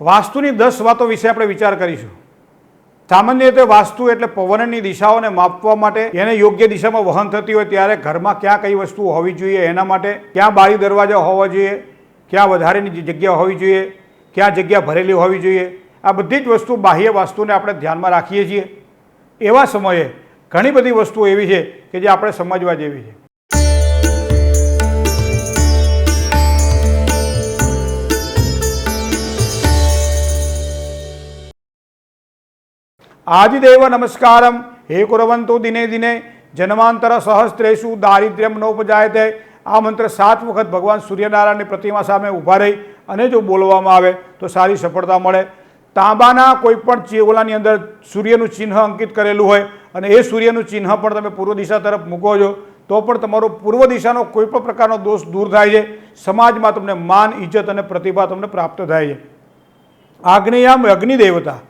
વાસ્તુની દસ વાતો વિશે આપણે વિચાર કરીશું. સામાન્ય રીતે વાસ્તુ એટલે પવનની દિશાઓને માપવા માટે એને યોગ્ય દિશામાં વહન થતી હોય ત્યારે ઘરમાં ક્યાં કઈ વસ્તુઓ હોવી જોઈએ, એના માટે ક્યાં બારી દરવાજા હોવા જોઈએ, ક્યાં વધારેની જગ્યા હોવી જોઈએ, ક્યાં જગ્યા ભરેલી હોવી જોઈએ, આ બધી જ વસ્તુ બાહ્ય વાસ્તુને આપણે ધ્યાનમાં રાખીએ છીએ. એવા સમયે ઘણી બધી વસ્તુઓ એવી છે કે જે આપણે સમજવા જેવી છે. આદિદેવ નમસ્કાર હે કુરવંતુ દિને દિને જન્માંતર સહસ્ત્રેશુ દારિદ્ર્યમ નોપજાયતે આ મંત્ર સાત વખત ભગવાન સૂર્યનારાયણની પ્રતિમા સામે ઊભા રહી અને જો બોલવામાં આવે તો સારી સફળતા મળે। તાંબાના કોઈપણ ચેવલાની અંદર સૂર્યનું ચિહ્ન અંકિત કરેલું હોય અને એ સૂર્યનું ચિહ્ન પણ તમે પૂર્વ દિશા તરફ મૂકો છો, તો પણ તમારો પૂર્વ દિશાનો કોઈ પણ પ્રકારનો દોષ દૂર થાય છે, સમાજમાં તમને માન ઇજ્જત અને પ્રતિભા તમને પ્રાપ્ત થાય છે। આગ્નેયામ અગ્નિ દેવતા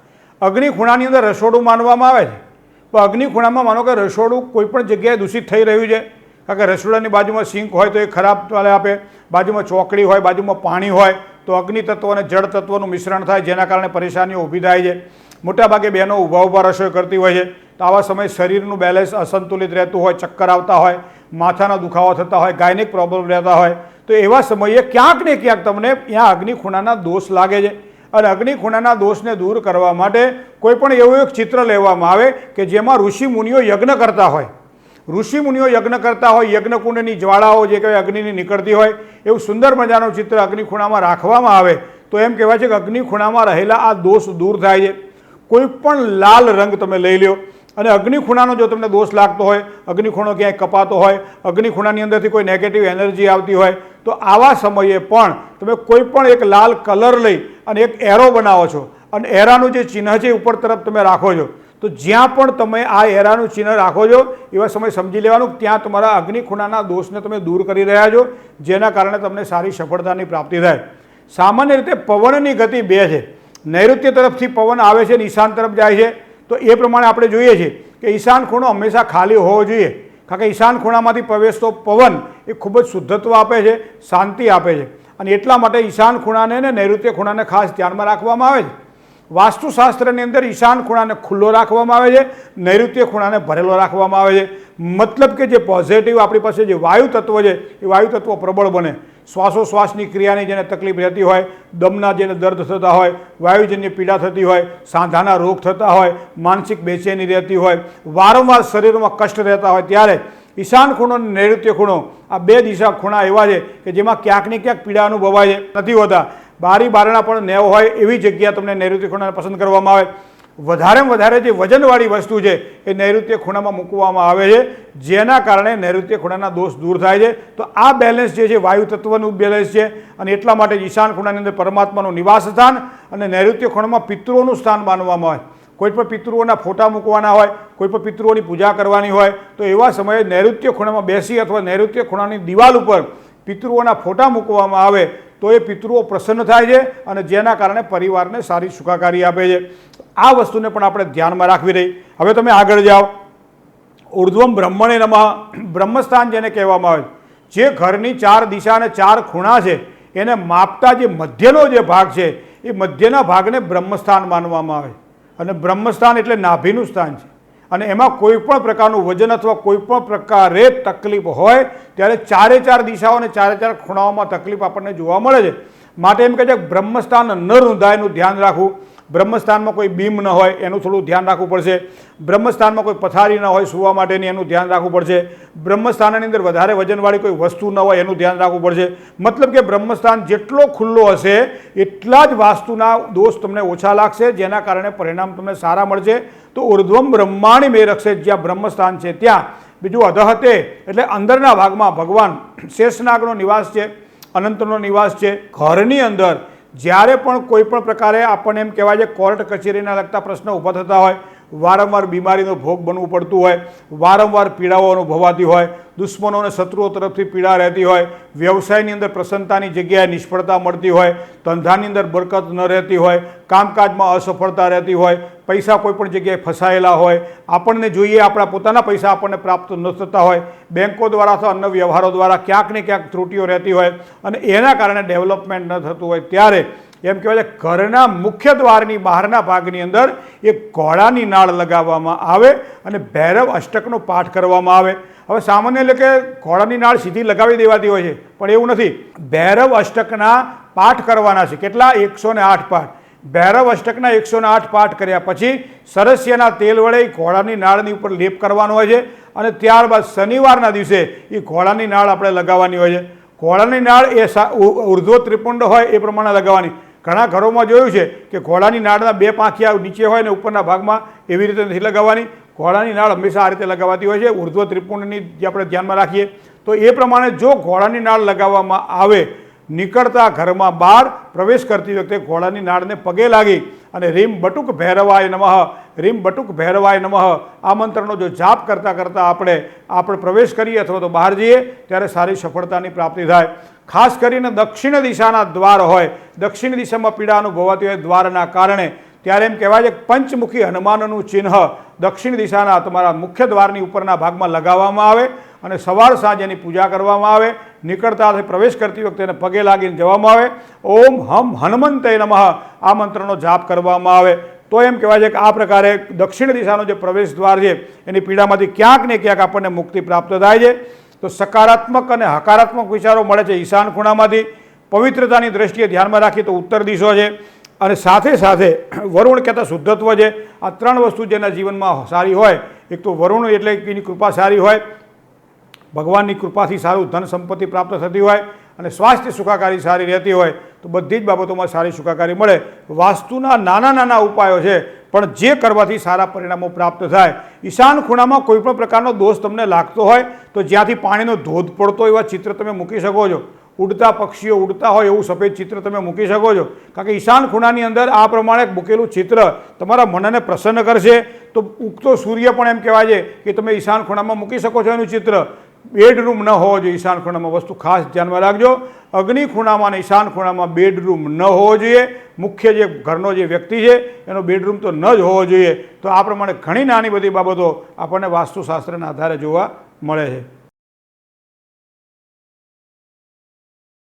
અગ્નિ ખૂણાની અંદર રસોડું માનવામાં આવે છે. અગ્નિ ખૂણામાં માનો કે રસોડું કોઈપણ જગ્યાએ દૂષિત થઈ રહ્યું છે. કારણ કે રસોડાની બાજુમાં સિંક હોય તો એ ખરાબ ચાલે આપે. બાજુમાં ચોકડી હોય, બાજુમાં પાણી હોય, તો અગ્નિ તત્વ અને જળ તત્વનું મિશ્રણ થાય, જેના કારણે પરેશાનીઓ ઊભી થાય છે. મોટાભાગે બહેનો ઊભા ઊભા રસોઈ કરતી હોય છે. તો આવા સમયે શરીરનું બેલેન્સ અસંતુલિત રહેતું હોય, ચક્કર આવતા હોય, માથાના દુખાવા થતા હોય, ગાયનિક પ્રોબ્લેમ રહેતા હોય. તો એવા સમયે ક્યાંક ને ક્યાંક તમને ત્યાં અગ્નિ ખૂણાના દોષ લાગે છે. અને અગ્નિ ખૂણાના દોષને દૂર કરવા માટે કોઈ પણ એવું એક ચિત્ર લેવામાં આવે કે જેમાં ઋષિ મુનિઓ યજ્ઞ કરતા હોય. ઋષિ મુનિઓ યજ્ઞ કરતા હોય, યજ્ઞકુંડની જ્વાળાઓ જે કહેવાય અગ્નિની નીકળતી હોય, એવું સુંદર મજાનું ચિત્ર અગ્નિ ખૂણામાં રાખવામાં આવે, તો એમ કહેવાય છે કે અગ્નિ ખૂણામાં રહેલા આ દોષ દૂર થાય છે. કોઈ પણ લાલ રંગ તમે લઈ લ્યો અને અગ્નિ ખૂણાનો જો તમને દોષ લાગતો હોય અગ્નિ ખૂણો ક્યાંય કપાતો હોય અગ્નિ ખૂણાની અંદરથી કોઈ નેગેટિવ એનર્જી આવતી હોય, તો આવા સમયે પણ તમે કોઈ પણ એક લાલ કલર લઈ અને એક એરો બનાવો છો. અને એરાનું જે ચિહ્ન છે ઉપર તરફ તમે રાખો છો. તો જ્યાં પણ તમે આ એરાનું ચિહ્ન રાખો છો, એવા સમય સમજી લેવાનું ત્યાં તમારા અગ્નિ ખૂણાના દોષને તમે દૂર કરી રહ્યા છો, જેના કારણે તમને સારી સફળતાની પ્રાપ્તિ થાય. સામાન્ય રીતે પવનની ગતિ બે છે. નૈઋત્ય તરફથી પવન આવે છે અને ઈશાન તરફ જાય છે. તો એ પ્રમાણે આપણે જોઈએ છીએ કે ઈશાન ખૂણો હંમેશા ખાલી હોવો જોઈએ. કારણ કે ઈશાન ખૂણામાંથી પ્રવેશતો પવન એ ખૂબ જ શુદ્ધત્વ આપે છે, શાંતિ આપે છે. અને એટલા માટે ઈશાન ખૂણાને ને નૈઋત્ય ખૂણાને ખાસ ધ્યાનમાં રાખવામાં આવે છે. વાસ્તુશાસ્ત્રની અંદર ઈશાન ખૂણાને ખુલ્લો રાખવામાં આવે છે, નૈઋત્ય ખૂણાને ભરેલો રાખવામાં આવે છે. મતલબ કે જે પોઝિટિવ આપણી પાસે જે વાયુ તત્વ છે, એ વાયુ તત્વ પ્રબળ બને. શ્વાસોશ્વાસની ક્રિયાની જેને તકલીફ રહેતી હોય, દમના જેને દર્દ થતા હોય, વાયુજન્ય પીડા થતી હોય, સાંધાના રોગ થતા હોય, માનસિક બેચેની રહેતી હોય, વારંવાર શરીરમાં કષ્ટ રહેતા હોય ત્યારે ઈશાન ખૂણો અને નૈઋત્ય ખૂણો. આ બે દિશા ખૂણા એવા છે કે જેમાં ક્યાંક ને ક્યાંક પીડા અનુભવાય નથી હોતા. બારી બારણા પણ નેવ હોય એવી જગ્યા તમને નૈઋત્ય ખૂણાને પસંદ કરવામાં આવે. વધારેમાં વધારે જે વજનવાળી વસ્તુ છે એ નૈઋત્ય ખૂણામાં મૂકવામાં આવે છે. જેના કારણે નૈઋત્ય ખૂણાના દોષ દૂર થાય છે. તો આ બેલેન્સ જે છે વાયુ તત્વનું બેલેન્સ છે અને એટલા માટે ઈશાન ખૂણાની અંદર પરમાત્માનું નિવાસ સ્થાન અને નૈઋત્ય ખૂણામાં પિતૃઓનું સ્થાન માનવામાં આવે. કોઈ પણ પિતૃઓના ફોટા મૂકવાના હોય, કોઈ પણ પિતૃઓની પૂજા કરવાની હોય, તો એવા સમયે નૈઋત્ય ખૂણામાં બેસી અથવા નૈઋત્ય ખૂણાની દિવાલ ઉપર પિતૃઓના ફોટા મૂકવામાં આવે, તો એ પિતૃઓ પ્રસન્ન થાય છે અને જેના કારણે પરિવારને સારી સુખાકારી આપે છે. આ વસ્તુને પણ આપણે ધ્યાનમાં રાખવી રહી. હવે તમે આગળ જાઓ. ઉર્ધ્વમ બ્રહ્મણે નમઃ. બ્રહ્મસ્થાન જેને કહેવામાં આવે છે. જે ઘરની ચાર દિશા અને ચાર ખૂણા છે, એને માપતા જે મધ્યનો જે ભાગ છે, એ મધ્યના ભાગને બ્રહ્મસ્થાન માનવામાં આવે અને બ્રહ્મસ્થાન એટલે નાભીનું સ્થાન છે. અને એમાં કોઈ પણ પ્રકારનું વજન અથવા કોઈ પણ પ્રકારે તકલીફ હોય, ત્યારે ચારે ચાર દિશાઓ અને ચારે ચાર ખૂણાઓમાં તકલીફ આપણને જોવા મળે છે. માટે એમ કહે છે બ્રહ્મસ્થાન ન રૂંધાયનું ધ્યાન રાખવું. બ્રહ્મસ્થાનમાં કોઈ બીમ ન હોય એનું થોડું ધ્યાન રાખવું પડશે. બ્રહ્મસ્થાનમાં કોઈ પથારી ન હોય સુવા માટેની એનું ધ્યાન રાખવું પડશે. બ્રહ્મસ્થાનની અંદર વધારે વજનવાળી કોઈ વસ્તુ ન હોય એનું ધ્યાન રાખવું પડશે. મતલબ કે બ્રહ્મસ્થાન જેટલો ખુલ્લો હશે, એટલા જ વાસ્તુના દોષ તમને ઓછા લાગશે, જેના કારણે પરિણામ તમને સારા મળશે. તો ઉર્ધ્વમ બ્રહ્માણી મેં રક્ષે જ્યાં બ્રહ્મસ્થાન છે, ત્યાં. બીજું અધહતે, એટલે અંદરના ભાગમાં ભગવાન શેષનાગનો નિવાસ છે, અનંતનો નિવાસ છે. ઘરની અંદર જ્યારે પણ કોઈ પણ પ્રકારે આપણને એમ કહેવાય છે કોર્ટ કચેરીના લગતા પ્રશ્નો ઊભા થતા હોય વારંવાર બીમારીનો ભોગ બનવું પડતું હોય, વારંવાર પીડાઓ અનુભવાતી હોય, દુશ્મનો અને શત્રુઓ તરફથી પીડા રહેતી હોય, વ્યવસાયની અંદર પ્રસન્નતાની જગ્યાએ નિષ્ફળતા મળતી હોય, ધંધાની અંદર બરકત ન રહેતી હોય, કામકાજમાં અસફળતા રહેતી હોય, પૈસા કોઈપણ જગ્યાએ ફસાયેલા હોય, આપણને જોઈએ આપણા પોતાના પૈસા આપણને પ્રાપ્ત ન થતા હોય, બેંકો દ્વારા અથવા અન્ય વ્યવહારો દ્વારા ક્યાંક ને ક્યાંક ત્રુટીઓ રહેતી હોય અને એના કારણે ડેવલપમેન્ટ ન થતું હોય, ત્યારે એમ કહેવાય છે ઘરના મુખ્ય દ્વારની બહારના ભાગની અંદર એક ઘોડાની નાળ લગાવવામાં આવે અને ભૈરવ અષ્ટકનો પાઠ કરવામાં આવે. હવે સામાન્ય એટલે કે ઘોડાની નાળ સીધી લગાવી દેવાતી હોય છે, પણ એવું નથી. ભૈરવ અષ્ટકના પાઠ કરવાના છે. કેટલા? એકસો ને આઠ પાઠ. ભૈરવ અષ્ટકના એકસો આઠ પાઠ કર્યા પછી સરસ્યના તેલ વડે એ ઘોડાની નાળની ઉપર લેપ કરવાનો હોય છે અને ત્યારબાદ શનિવારના દિવસે એ ઘોડાની નાળ આપણે લગાવવાની હોય છે. ઘોડાની નાળ એ ઉર્ધ્વ ત્રિપુંડ હોય એ પ્રમાણે લગાવવાની. ઘણા ઘરોમાં જોયું છે કે ઘોડાની નાળના બે પાંખિયા નીચે હોય ને ઉપરના ભાગમાં એવી રીતે નથી લગાવવાની. ઘોડાની નાળ હંમેશા આ રીતે લગાવાતી હોય છે. ઉર્ધ્વ ત્રિપુણની જે આપણે ધ્યાનમાં રાખીએ, તો એ પ્રમાણે જો ઘોડાની નાળ લગાવવામાં આવે, નીકળતા ઘરમાં બહાર પ્રવેશ કરતી વખતે ઘોડાની નાળને પગે લાગી અને રીમ બટુક ભૈરવાય નમઃ, રીમ બટુક ભૈરવાય નમઃ. આ મંત્રનો જો જાપ કરતાં કરતાં આપણે આપણે પ્રવેશ કરીએ અથવા તો બહાર જઈએ, ત્યારે સારી સફળતાની પ્રાપ્તિ થાય. ખાસ કરીને દક્ષિણ દિશાના દ્વાર હોય, દક્ષિણ દિશામાં પીડા અનુભવાતી હોય દ્વારના કારણે, ત્યારે એમ કહેવાય છે પંચમુખી હનુમાનનું ચિહ્ન દક્ષિણ દિશાના તમારા મુખ્ય દ્વારની ઉપરના ભાગમાં લગાવવામાં આવે અને સવાર સાંજ એની પૂજા કરવામાં આવે. નીકળતા પ્રવેશ કરતી વખતે એને પગે લાગીને જવામાં આવે. ઓમ હમ હનુમંતે નમઃ. આ મંત્રનો જાપ કરવામાં આવે. તો એમ કહેવાય છે કે આ પ્રકારે દક્ષિણ દિશાનો જે પ્રવેશ દ્વાર છે, એની પીડામાંથી ક્યાંક ને ક્યાંક આપણને મુક્તિ પ્રાપ્ત થાય છે. તો સકારાત્મક અને હકારાત્મક વિચારો મળે છે ઈશાન ખૂણામાંથી. પવિત્રતાની દ્રષ્ટિએ ધ્યાનમાં રાખીએ તો ઉત્તર દિશો છે. અને સાથે સાથે વરુણ કહેતા શુદ્ધત્વ છે. આ ત્રણ વસ્તુ જેના જીવનમાં સારી હોય, એક તો વરુણ એટલે એની કૃપા સારી હોય ભગવાનની કૃપાથી સારું ધન સંપત્તિ પ્રાપ્ત થતી હોય અને સ્વાસ્થ્ય સુખાકારી સારી રહેતી હોય, તો બધી જ બાબતોમાં સારી સુખાકારી મળે. વાસ્તુના નાના નાના ઉપાયો છે, પણ જે કરવાથી સારા પરિણામો પ્રાપ્ત થાય. ઈશાન ખૂણામાં કોઈપણ પ્રકારનો દોષ તમને લાગતો હોય, તો જ્યાંથી પાણીનો ધોધ પડતો એવા ચિત્ર તમે મૂકી શકો છો. ઉડતા પક્ષીઓ ઉડતા હોય એવું સફેદ ચિત્ર તમે મૂકી શકો છો. કારણ કે ઈશાન ખૂણાની અંદર આ પ્રમાણે મૂકેલું ચિત્ર તમારા મનને પ્રસન્ન કરશે. તો ઉગતો સૂર્ય પણ એમ કહેવાય છે કે તમે ઈશાન ખૂણામાં મૂકી શકો છો એનું ચિત્ર. બેડરૂમ ન હોવો જોઈએ, ઈશાન ખૂણામાં વસ્તુ ખાસ ધ્યાનમાં રાખજો. અગ્નિ ખૂણામાં અને ઈશાન ખૂણામાં બેડરૂમ ન હોવો જોઈએ. મુખ્ય જે ઘરનો જે વ્યક્તિ છે, એનો બેડરૂમ તો ન જ હોવો જોઈએ. તો આ પ્રમાણે ઘણી નાની બધી બાબતો આપણને વાસ્તુશાસ્ત્રના આધારે જોવા મળે છે.